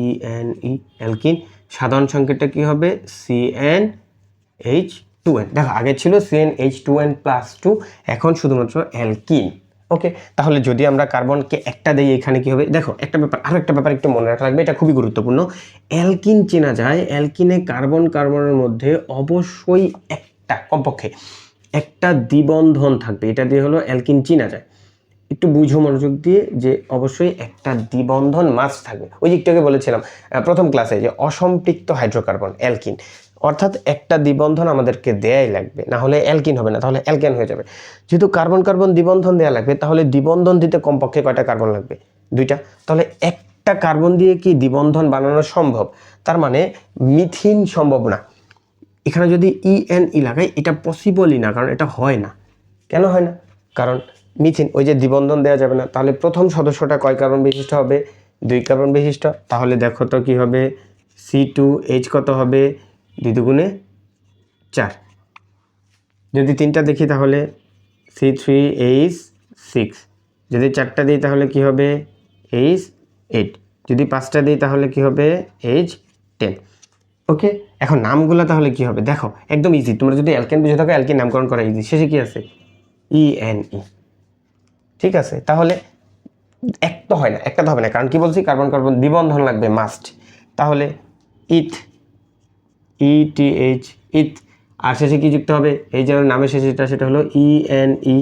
ই N ই alkyne সাধারণ সংকেতটা কি হবে? C N H two N দেখো আগে ছিল C N H two N plus two এখন শুধুমাত্র অ্যালকিন ওকে তাহলে যদি আমরা কার্বনকে একটা দিই, এখানে কি হবে? দেখো, একটা ব্যাপার আরও একটা ব্যাপার একটু মনে রাখা লাগবে, এটা খুবই গুরুত্বপূর্ণ। অ্যালকিন চেনা যায় অ্যালকিনে কার্বন কার্বনের মধ্যে অবশ্যই একটা, কমপক্ষে একটা দ্বিবন্ধন থাকবে, এটা দিয়ে হলো অ্যালকিন চেনা যায়। একটু বুঝো মনোযোগ দিয়ে যে অবশ্যই একটা দ্বিবন্ধন মাছ থাকবে। ওই দিকটাকে বলেছিলাম প্রথম ক্লাসে যে অসম্পৃক্ত হাইড্রোকার্বন, অ্যালকিন। অর্থাৎ একটা দ্বিবন্ধন আমাদেরকে দেয়াই লাগবে, না হলে অ্যালকিন হবে না, তাহলে অ্যালকেন হয়ে যাবে। যেহেতু কার্বন কার্বন দ্বিবন্ধন দেয়া লাগবে, তাহলে দ্বিবন্ধন দিতে কমপক্ষে কয়টা কার্বন লাগবে? দুইটা। তাহলে একটা কার্বন দিয়ে কি দ্বিবন্ধন বানানো সম্ভব? তার মানে মিথিন সম্ভব না। এখানে যদি ই এন ই লাগাই, এটা পসিবলই না, কারণ এটা হয় না। কেন হয় না? কারণ মিথিন, ওই যে দ্বিবন্ধন দেওয়া যাবে না। তাহলে প্রথম সদস্যটা কয় কার্বন বিশিষ্ট হবে? দুই কার্বন বিশিষ্ট। তাহলে দেখো তো কী হবে? সি টু এইচ কত হবে? দুই দুগুণে চার। যদি তিনটা দেখি তাহলে সি থ্রি এইচ সিক্স যদি চারটা দিই তাহলে কি হবে? এইচ এইট যদি পাঁচটা দিই তাহলে কি হবে? H ten okay? এখন নামগুলো তাহলে কি হবে? দেখো, একদম ইজি তোমরা যদি অ্যালকেন বুঝে থাকো অ্যালকেন নামকরণ করা ইজি শেষে কি আছে? ই এন ই ঠিক আছে? তাহলে এক তো হয় না, একটা তো হবে না। কারণ কি বলছি? কার্বন কার্বন দ্বিবন্ধন লাগবে মাস্ট তাহলে ইথ ই টি এইচ ইথ আর শেষে কি যুক্ত হবে? এই যে নামের শেষে যেটা, সেটা হলো ই এন ই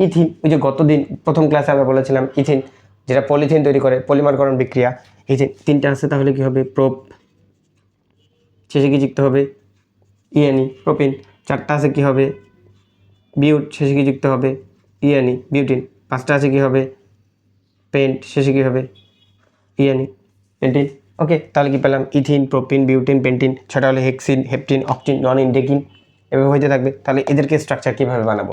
ইথিন। ওই যে গতদিন প্রথম ক্লাসে আমরা বলেছিলাম ইথিন, যেটা পলিথিন তৈরি করে, পলিমারকরণ বিক্রিয়া। ইথিন, তিনটা আছে, তাহলে কি হবে? প্রোপ। শেষে কি যুক্ত হবে? ইএনই প্রোপিন। চারটা আছে, কি হবে? বিউট। শেষে কি যুক্ত হবে? ইএনই বিউটিন। পাঁচটা আছে কি হবে পেন্ট শেষে কি হবে ইয়ানি পেন্টিন ওকে তাহলে কি পেলাম? ইথিন প্রোপিন বিউটিন পেন্টিন ছটা হলো হেক্সিন হেপটিন অক্টিন নন ইন্ডেকিন এভাবে হইতে থাকবে। তাহলে এদেরকে স্ট্রাকচার কীভাবে বানাবো?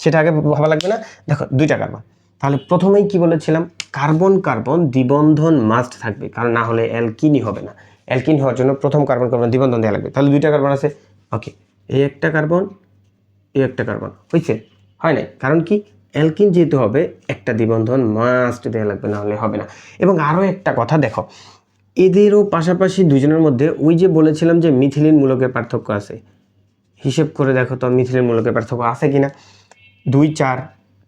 সেটা আগে ভাবা লাগবে না? দেখো, দুইটা কার্বন তাহলে প্রথমেই কি বলেছিলাম? কার্বন কার্বন দ্বিবন্ধন মাস্ট থাকবে, কারণ না হলে অ্যালকিনই হবে না। অ্যালকিন হওয়ার জন্য প্রথম কার্বন কার্বন দ্বিবন্ধন দেওয়া লাগবে। তাহলে দুইটা কার্বন আছে? ওকে এই একটা কার্বন এই একটা কার্বন হয়েছে হয় নাই? কারণ কি? অ্যালকিন যেহেতু হবে, একটা দ্বিবন্ধন মাস্ট দেওয়া লাগবে না হলে হবে না। এবং আরও একটা কথা দেখো, এদেরও পাশাপাশি দুজনের মধ্যে ওই যে বলেছিলাম যে মিথিলিন মূলকের পার্থক্য আছে। হিসেব করে দেখো তো মিথিলিন মূলকের পার্থক্য আছে কি না দুই, চার,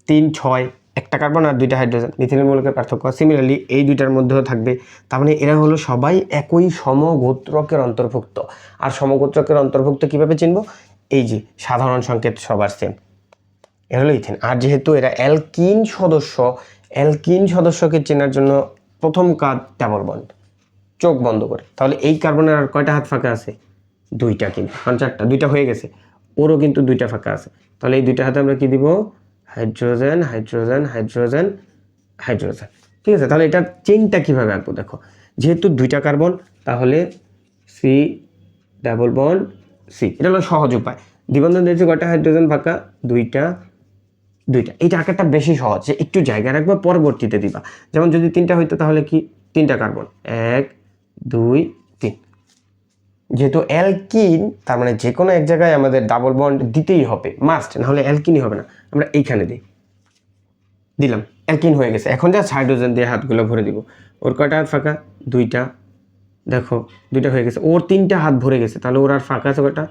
তিন, ছয়, একটা কার্বন আর দুইটা হাইড্রোজেন, মিথিলিন মূলকের পার্থক্য। সিমিলারলি এই দুইটার মধ্যেও থাকবে। তার মানে এরা হলো সবাই একই সমগোত্রকের অন্তর্ভুক্ত। আর সমগোত্রকের অন্তর্ভুক্ত কীভাবে চিনব? এই যে, সাধারণ সংকেত সবার সেম এরা হলো ইথেন আর যেহেতু এরা অ্যালকিন সদস্য, অ্যালকিন সদস্যকে চেনার জন্য প্রথম কাজ ডাবল বন্ড চোখ বন্ধ করে। তাহলে এই কার্বনের আর কয়টা হাত ফাঁকা আছে? দুইটা কিন্তু, কারণ চারটা, দুইটা হয়ে গেছে। ওরও কিন্তু দুইটা ফাঁকা আছে। তাহলে এই দুইটা হাতে আমরা কী দিব? Hydrogen hydrogen hydrogen hydrogen. ঠিক আছে, তাহলে এটার চেইনটা কীভাবে আঁকবো দেখো। যেহেতু দুইটা কার্বন, তাহলে সি ডাবল বন্ড সি এটা হলো সহজ উপায়। দ্বিবন্ধন দিয়েছে কয়টা? হাইড্রোজেন ফাঁকা, দুইটা। দুইটা। এইটা আঁকাটা বেশি সহজ, যে একটু জায়গা রাখবা, পরবর্তীতে দিবা। যেমন যদি তিনটা হইতো, তাহলে কি? তিনটা কার্বন। এক, দুই, তিন। যেহেতু অ্যালকিন, তার মানে যে কোনো এক জায়গায় আমাদের ডাবল বন্ড দিতেই হবে। মাস্ট নাহলে অ্যালকিনই হবে না। আমরা এইখানে দিই। দিলাম। অ্যালকিন হয়ে গেছে। এখন যা হাইড্রোজেন দিয়ে হাতগুলো ভরে দিব। ওর কয়টা হাত ফাঁকা? দুইটা। দেখো, দুইটা হয়ে গেছে। ওর তিনটা হাত ভরে গেছে। তাহলে ওর আর ফাঁকা আছে কয়টা?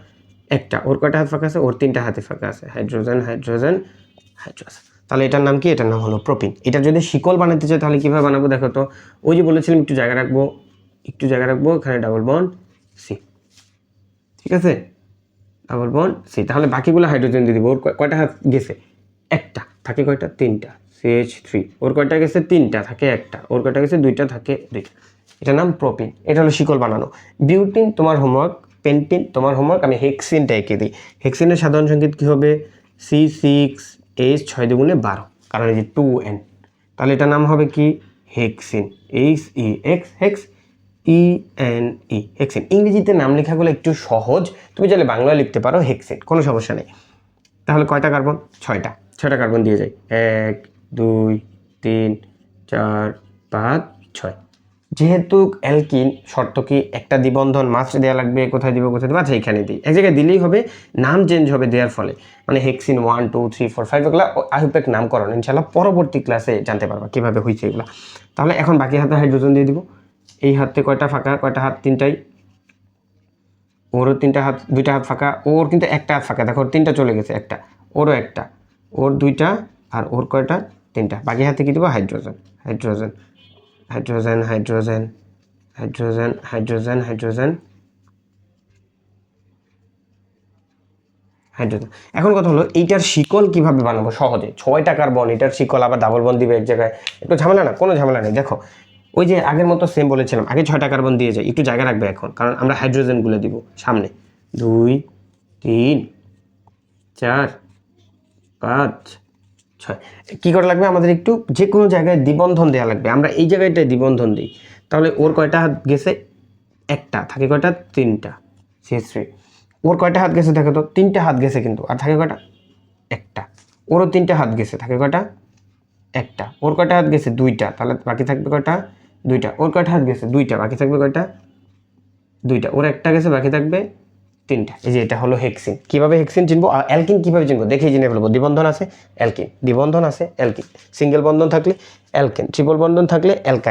একটা। ওর কয়টা হাত ফাঁকা আছে? ওর তিনটা হাতে ফাঁকা আছে। Hydrogen hydrogen. তাহলে এটার নাম কি? এটার নাম হলো প্রোপিন। এটা যদি শিকল বানাতে চাই তাহলে কীভাবে বানাবো দেখো তো? ওই যে বলেছিলাম, একটু জায়গা রাখব, একটু জায়গা রাখব, এখানে ডাবল বন্ড সি ঠিক আছে? ডাবল বন্ড সি তাহলে বাকিগুলো হাইড্রোজেন দিয়ে দিব। ওর কয়টা হাত গেছে? একটা। থাকে কয়টা? তিনটা। সিএইচ থ্রি ওর কয়টা গেছে? তিনটা। থাকে একটা। ওর কয়টা গেছে? দুইটা। থাকে দুইটা। এটার নাম প্রোপিন। এটা হলো শিকল বানানো। বিউটিন, তোমার হোমওয়ার্ক পেন্টিন, তোমার হোমওয়ার্ক আমি হেক্সিনটা এঁকে দিই। হেক্সিনের সাধারণ সংকেত কী হবে? সি সিক্স এইচ ছয় দুগুণে বারো, কারণ এই যে টু এন তাহলে এটার নাম হবে কি? Hexyne H E X hex E N E hexyne ইংরেজিতে নাম লেখাগুলো একটু সহজ, তুমি চাইলে বাংলায় লিখতে পারো হেক্সিন কোনো সমস্যা নেই। তাহলে কয়টা কার্বন ছয়টা। ছয়টা কার্বন দিয়ে যাই। এক, দুই, তিন, চার, পাঁচ, ছয়। যেহেতু অ্যালকিন শর্ত কি? একটা দ্বিবন্ধন মাস্ট দেওয়া লাগবে, কোথায় দিব কোথায় দিব? আচ্ছা এখানে দিই। এক জায়গায় দিলেই হবে, নাম চেঞ্জ হবে দেওয়ার ফলে। মানে hexyne one two three four five এগুলো আইহুপেক নামকরণ ইনশাল্লাহ পরবর্তী ক্লাসে জানতে পারবা কীভাবে হয়েছে এগুলো। তাহলে এখন বাকি হাতে হাইড্রোজেন দিয়ে দিব। এই হাতে কয়টা ফাঁকা, কয়টা হাত? তিনটাই। ওরও তিনটা হাত, দুইটা হাত ফাঁকা। ওর কিন্তু একটা হাত ফাঁকা। দেখো তিনটা চলে গেছে, একটা। ওরও একটা। ওর দুইটা আর ওর কয়টা? তিনটা। বাকি হাতে কি দেবো? Hydrogen hydrogen hydrogen hydrogen hydrogen hydrogen hydrogen. Hydrogen. এখন কথা হলো, এইটার শিকল কীভাবে বানাবো? সহজে। ছয়টা কার্বন, এটার শিকল, আবার ডাবল বন দিবে এক জায়গায়। একটু ঝামেলা না, কোনো ঝামেলা নেই। দেখো, ওই যে আগের মতো সেম বলেছিলাম, আগে ছয়টা কার্বন দিয়ে যায় একটু জায়গা রাখবে এখন, কারণ আমরা হাইড্রোজেনগুলো দিব সামনে। দুই, তিন, চার, পাঁচ ছয় কী করা লাগবে? আমাদের একটু যে কোনো জায়গায় দ্বিবন্ধন দেওয়া লাগবে। আমরা এই জায়গাটায় দ্বিবন্ধন দিই। তাহলে ওর কয়টা হাত গেছে? একটা। থাকে কয়টা? তিনটা। সি থ্রি ওর কয়টা হাত গেছে দেখো তো? তিনটা হাত গেছে কিন্তু। আর থাকে কয়টা? একটা। ওরও তিনটা হাত গেছে। থাকে কয়টা? একটা। ওর কয়টা হাত গেছে? দুইটা। তাহলে বাকি থাকবে কয়টা? দুইটা। ওর কয়টা হাত গেছে? দুইটা। বাকি থাকবে কয়টা? দুইটা। ওর একটা গেছে, বাকি থাকবে তিনটা। এই যে এটা হলো হেক্সিন কীভাবে হেক্সিন চিনবো? আর অ্যালকিন কীভাবে চিনবো? দেখেই জেনে ফেলব। দ্বিবন্ধন আছে অ্যালকিন দ্বিবন্ধন আছে অ্যালকিন সিঙ্গেল বন্ধন থাকলে অ্যালকেন ট্রিপল বন্ধন থাকলে অ্যালকাইন